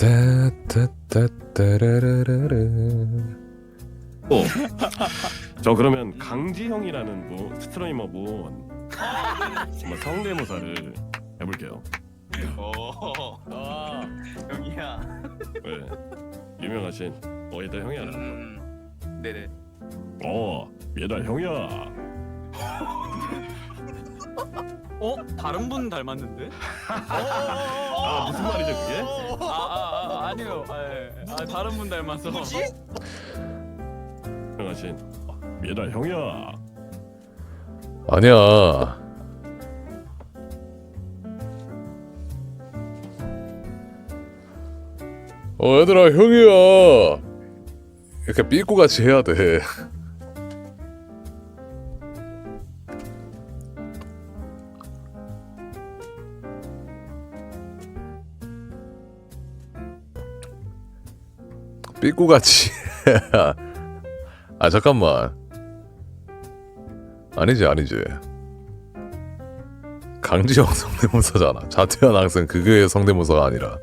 따따따따라라라. 어. 저 그러면 강지형이라는 분 스트리머 분 한번 성대모사를 해볼게요. 오. 아, 형이야. 네. 유명하신 어예다 형이야. 음. 네네. 어, 얘다 형이야. 어? 다른 분 닮았는데? 아 무슨 말이죠 그게? 아, 아, 아 아니요. 아, 예. 아, 다른 분 닮아서. 유명하신 어, 얘다 형이야. 아니야. 어 얘들아 형이야. 이렇게 삐꾸 같이 해야 돼. 삐꾸 같이. 아 잠깐만. 아니지 아니지. 강지영 성대모사잖아. 자퇴한 학생 그거의 성대모사가 아니라